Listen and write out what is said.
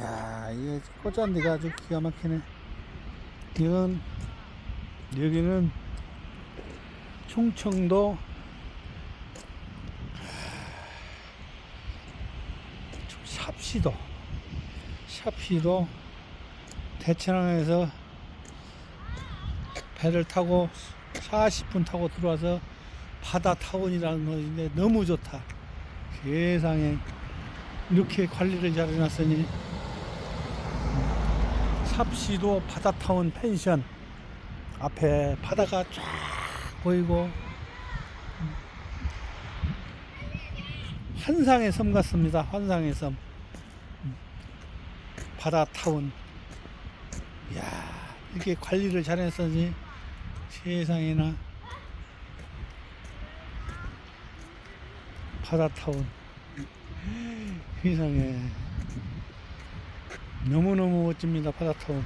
이야, 이게 꽃잔디가 아주 기가 막히네. 이건, 여기는 충청도 샵시도, 샵시도 대천항에서 배를 타고 40분 타고 들어와서 바다 타운이라는 것인데 너무 좋다. 세상에 이렇게 관리를 잘 해놨으니 삽시도 바다타운 펜션. 앞에 바다가 쫙 보이고 환상의 섬 같습니다. 환상의 섬. 바다타운. 이야 이렇게 관리를 잘 했으니? 세상에나. 바다타운. 세상에 너무너무 멋집니다 바다타운